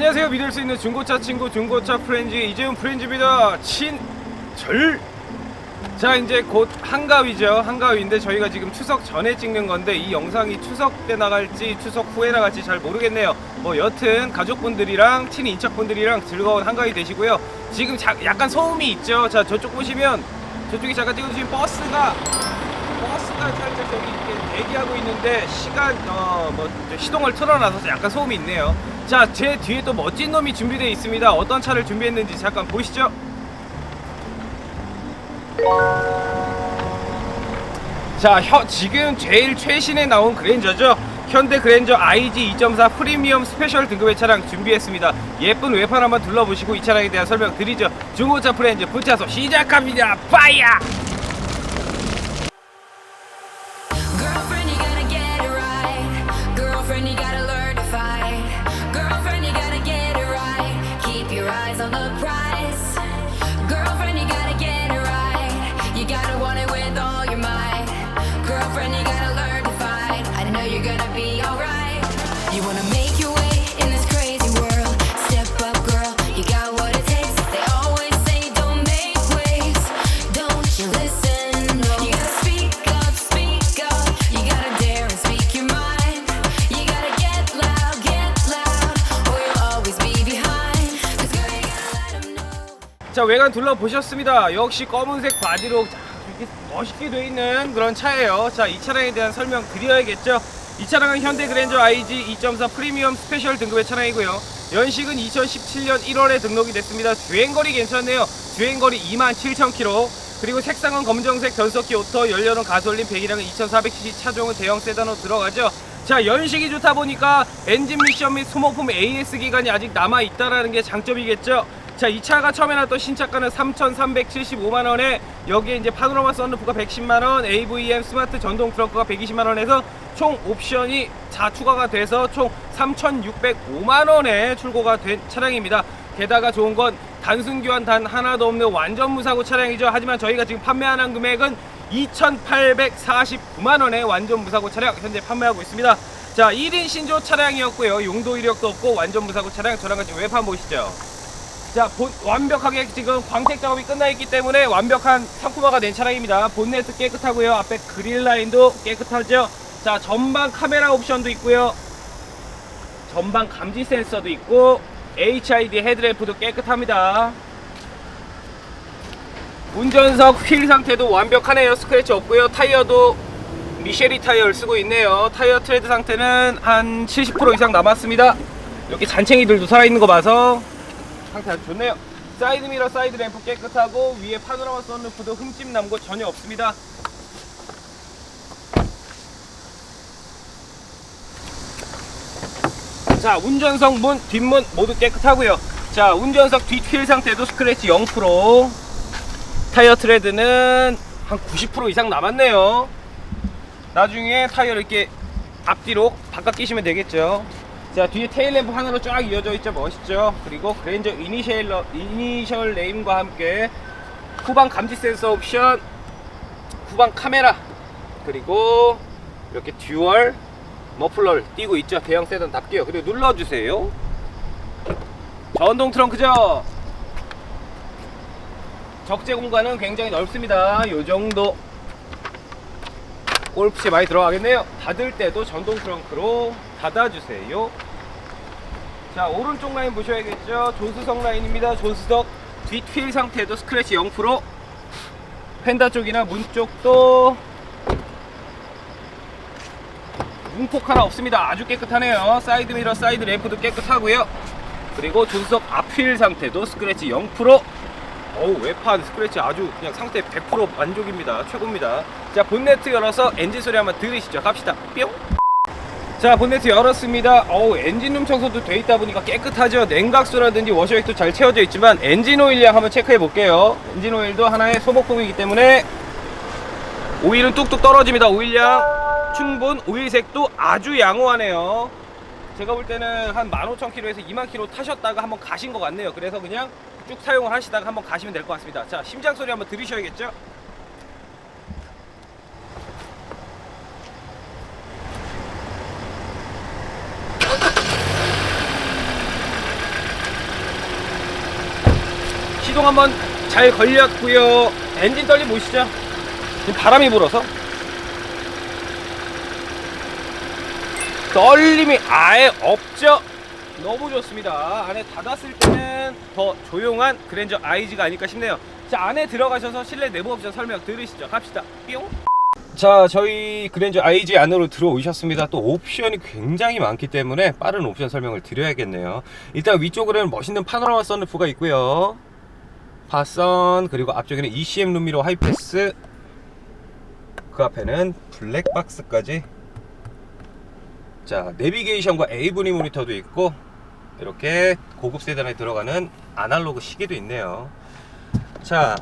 안녕하세요. 믿을 수 있는 중고차 친구 중고차 프렌즈 이재훈 프렌즈입니다. 친절. 자 이제 곧 한가위죠. 한가위인데 저희가 지금 추석 전에 찍는 건데 이 영상이 추석 때 나갈지 추석 후에 나갈지 잘 모르겠네요. 뭐 여튼 가족분들이랑 친인척분들이랑 즐거운 한가위 되시고요. 지금 자, 약간 소음이 있죠. 자 저쪽 보시면 저쪽에 잠깐 찍어주신 버스가 버스가 살짝 여기 이렇게 대기하고 있는데 시간 어뭐 시동을 틀어놔서 약간 소음이 있네요. 자 제 뒤에 또 멋진 놈이 준비되어 있습니다. 어떤 차를 준비했는지 잠깐 보시죠. 자 혀, 지금 제일 최신에 나온 그랜저죠. 현대 그랜저 IG 2.4 프리미엄 스페셜 등급의 차량 준비했습니다. 예쁜 외판 한번 둘러보시고 이 차량에 대한 설명 드리죠. 중고차 프렌즈 붙여서 시작합니다. 파이어! 자 외관 둘러보셨습니다. 역시 검은색 바디로 자, 이렇게 멋있게 되어 있는 그런 차예요. 자 이 차량에 대한 설명 드려야겠죠? 이 차량은 현대 그랜저 IG 2.4 프리미엄 스페셜 등급의 차량이고요. 연식은 2017년 1월에 등록이 됐습니다. 주행거리 괜찮네요. 주행거리 27,000km 그리고 색상은 검정색 변속기 오토 연료는 가솔린 배기량은 2400cc 차종은 대형 세단으로 들어가죠. 자 연식이 좋다 보니까 엔진 미션 및 소모품 AS 기간이 아직 남아 있다라는 게 장점이겠죠 자, 이 차가 처음에 나왔던 신차가는 3,375만 원에 여기에 이제 파노라마 썬루프가 110만 원, AVM 스마트 전동 트렁크가 120만 원에서 총 옵션이 다 추가가 돼서 총 3,605만 원에 출고가 된 차량입니다. 게다가 좋은 건 단순 교환 단 하나도 없는 완전 무사고 차량이죠. 하지만 저희가 지금 판매하는 금액은 2,849만 원에 완전 무사고 차량 현재 판매하고 있습니다. 자, 1인 신조 차량이었고요. 용도 이력도 없고 완전 무사고 차량 저랑 같이 외판 보시죠. 자, 본, 완벽하게 지금 광택 작업이 끝나 있기 때문에 완벽한 상품화가 된 차량입니다. 본네트 깨끗하고요. 앞에 그릴 라인도 깨끗하죠. 자, 전방 카메라 옵션도 있고요. 전방 감지 센서도 있고 HID 헤드램프도 깨끗합니다. 운전석 휠 상태도 완벽하네요. 스크래치 없고요. 타이어도 미쉐리 타이어를 쓰고 있네요. 타이어 트레드 상태는 한 70% 이상 남았습니다. 여기 잔챙이들도 살아있는 거 봐서 상태 아주 좋네요. 사이드 미러, 사이드 램프 깨끗하고 위에 파노라마 썬루프도 흠집 남고 전혀 없습니다. 자, 운전석 문, 뒷문 모두 깨끗하고요. 자, 운전석 뒷휠 상태도 스크래치 0%. 타이어 트레드는 한 90% 이상 남았네요. 나중에 타이어를 이렇게 앞뒤로 바꿔 끼시면 되겠죠. 자 뒤에 테일램프 하나로 쫙 이어져 있죠. 멋있죠? 그리고 그랜저 이니셜, 이니셜 네임과 함께 후방 감지 센서 옵션 후방 카메라 그리고 이렇게 듀얼 머플러를 띄고 있죠. 대형 세단답게요. 그리고 눌러주세요. 전동 트렁크죠? 적재 공간은 굉장히 넓습니다. 요 정도 골프채 많이 들어가겠네요. 닫을 때도 전동 트렁크로 닫아주세요. 자 오른쪽 라인 보셔야겠죠? 조수석 라인입니다. 조수석. 뒷휠 상태도 스크래치 0% 펜다 쪽이나 문 쪽도 문폭 하나 없습니다. 아주 깨끗하네요. 사이드 미러 사이드 램프도 깨끗하고요. 그리고 조수석 앞휠 상태도 스크래치 0% 어우 외판 스크래치 아주 그냥 상태 100% 만족입니다. 최고입니다. 자 본네트 열어서 엔진 소리 한번 들으시죠. 갑시다. 뿅. 자 본네트 열었습니다. 어우 엔진룸 청소도 돼 있다 보니까 깨끗하죠? 냉각수라든지 워셔액도 잘 채워져 있지만 엔진 오일량 한번 체크해 볼게요. 엔진 오일도 하나의 소모품이기 때문에 오일은 뚝뚝 떨어집니다 오일량 충분 오일색도 아주 양호하네요. 제가 볼 때는 한 15,000km에서 2만 km 타셨다가 한번 가신 것 같네요. 그래서 그냥 쭉 사용을 하시다가 한번 가시면 될 것 같습니다. 자 심장 소리 한번 들으셔야겠죠? 시동 한번 잘 걸렸고요. 엔진 떨림 보시죠? 지금 바람이 불어서. 떨림이 아예 없죠? 너무 좋습니다. 안에 닫았을 때 는 더 조용한 그랜저 IG가 아닐까 싶네요 자 안에 들어가셔서 실내 내부 옵션 설명 들으시죠 갑시다 뿅 자, 저희 그랜저 IG 안으로 들어오셨습니다. 또 옵션이 굉장히 많기 때문에 빠른 옵션 설명을 드려야겠네요. 일단 위쪽으로는 멋있는 파노라마 선루프가 있고요. 파선 그리고 앞쪽에는 ECM 룸미러 하이패스 그 앞에는 블랙박스까지 자 내비게이션과 에이브니 모니터도 있고 이렇게 고급 세단에 들어가는 아날로그 시계도 있네요 자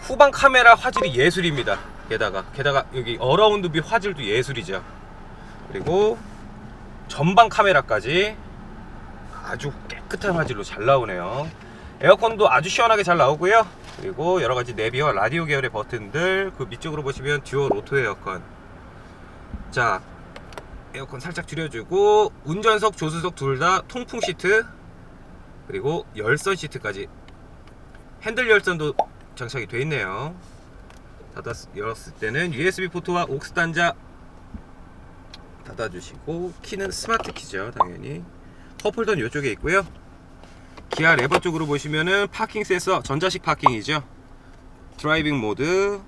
후방 카메라 화질이 예술입니다. 게다가 게다가 여기 어라운드 뷰 화질도 예술이죠. 그리고 전방 카메라까지 아주 깨끗한 화질로 잘 나오네요. 에어컨도 아주 시원하게 잘 나오고요. 그리고 여러 가지 내비와 라디오 계열의 버튼들 그 밑쪽으로 보시면 듀얼 오토 에어컨. 자 에어컨 살짝 줄여주고 운전석 조수석 둘 다 통풍 시트 그리고 열선 시트까지 핸들 열선도 장착이 되어 있네요. 닫았 열었을 때는 USB 포트와 옥스 단자 닫아주시고 키는 스마트 키죠, 당연히. 컵홀더는 이쪽에 있고요. 기아 레버 쪽으로 보시면은 파킹 센서 전자식 파킹이죠. 드라이빙 모드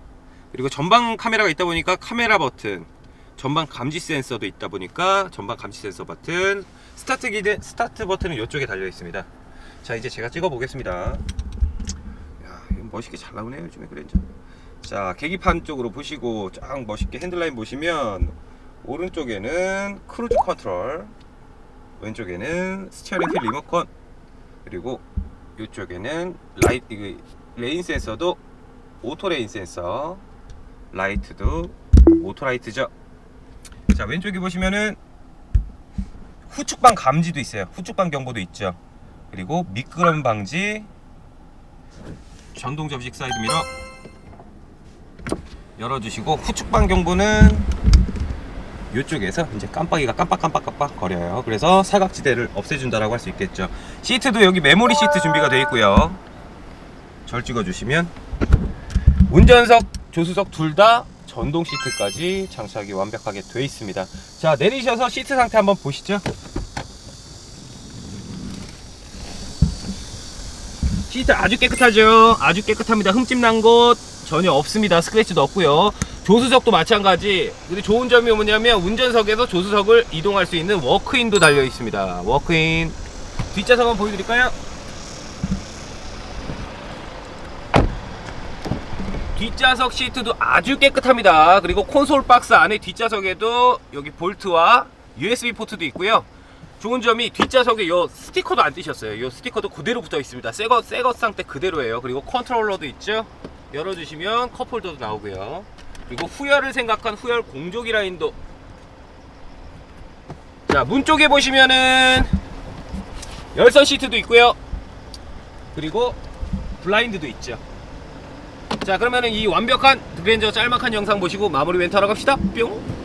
그리고 전방 카메라가 있다 보니까 카메라 버튼 전방 감지 센서도 있다 보니까 전방 감지 센서 버튼 스타트 기드 스타트 버튼은 이쪽에 달려 있습니다. 자 이제 제가 찍어 보겠습니다. 멋있게 잘 나오네요, 요즘에 그랜저. 자, 계기판 쪽으로 보시고 쫙 멋있게 핸들라인 보시면 오른쪽에는 크루즈 컨트롤, 왼쪽에는 스티어링 휠 리모컨, 그리고 이쪽에는 라이 이거 레인 센서도 오토 레인 센서, 라이트도 오토 라이트죠. 자, 왼쪽에 보시면은 후측방 감지도 있어요. 후측방 경보도 있죠. 그리고 미끄럼 방지, 전동 접식 사이드 미러 열어주시고 후측방 경보는 이쪽에서 이제 깜빡이가 깜빡깜빡깜빡 거려요. 그래서 사각지대를 없애준다라고 할 수 있겠죠. 시트도 여기 메모리 시트 준비가 되어 있고요. 절 찍어주시면 운전석, 조수석 둘 다 전동 시트까지 장착이 완벽하게 되어 있습니다. 자 내리셔서 시트 상태 한번 보시죠. 시트 아주 깨끗하죠. 아주 깨끗합니다. 흠집 난 곳 전혀 없습니다. 스크래치도 없고요. 조수석도 마찬가지. 근데 좋은 점이 뭐냐면 운전석에서 조수석을 이동할 수 있는 워크인도 달려 있습니다. 워크인. 뒷좌석 한번 보여드릴까요? 뒷좌석 시트도 아주 깨끗합니다. 그리고 콘솔 박스 안에 뒷좌석에도 여기 볼트와 USB 포트도 있고요. 좋은 점이 뒷좌석에 요 스티커도 안 띄셨어요. 요 스티커도 그대로 붙어 있습니다. 새거 새거 상태 그대로예요. 그리고 컨트롤러도 있죠. 열어주시면 컵홀더도 나오고요. 그리고 후열을 생각한 후열 공조기 라인도 자 문 쪽에 보시면은 열선 시트도 있고요. 그리고 블라인드도 있죠. 자 그러면은 이 완벽한 그랜저 짤막한 영상 보시고 마무리 멘트 하러 갑시다. 뿅.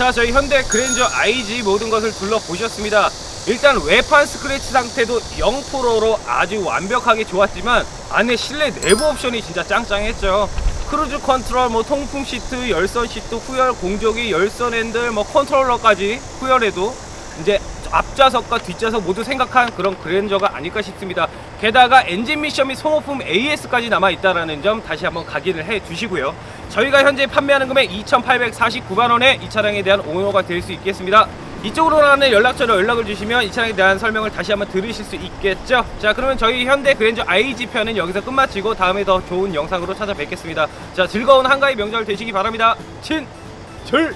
자 저희 현대 그랜저 IG 모든 것을 둘러보셨습니다 일단 외판 스크래치 상태도 0%로 아주 완벽하게 좋았지만 안에 실내 내부 옵션이 진짜 짱짱했죠 크루즈 컨트롤, 뭐 통풍 시트, 열선 시트, 후열 공조기, 열선 핸들, 뭐 컨트롤러까지 후열에도 이제 앞좌석과 뒷좌석 모두 생각한 그런 그랜저가 아닐까 싶습니다. 게다가 엔진 미션 및 소모품 AS까지 남아 있다라는 점 다시 한번 각인을 해 주시고요. 저희가 현재 판매하는 금액 2,849만 원에 이 차량에 대한 오너가 될 수 있겠습니다. 이쪽으로 나는 연락처로 연락을 주시면 이 차량에 대한 설명을 다시 한번 들으실 수 있겠죠. 자, 그러면 저희 현대 그랜저 IG 편은 여기서 끝마치고 다음에 더 좋은 영상으로 찾아뵙겠습니다. 자, 즐거운 한가위 명절 되시기 바랍니다. 친절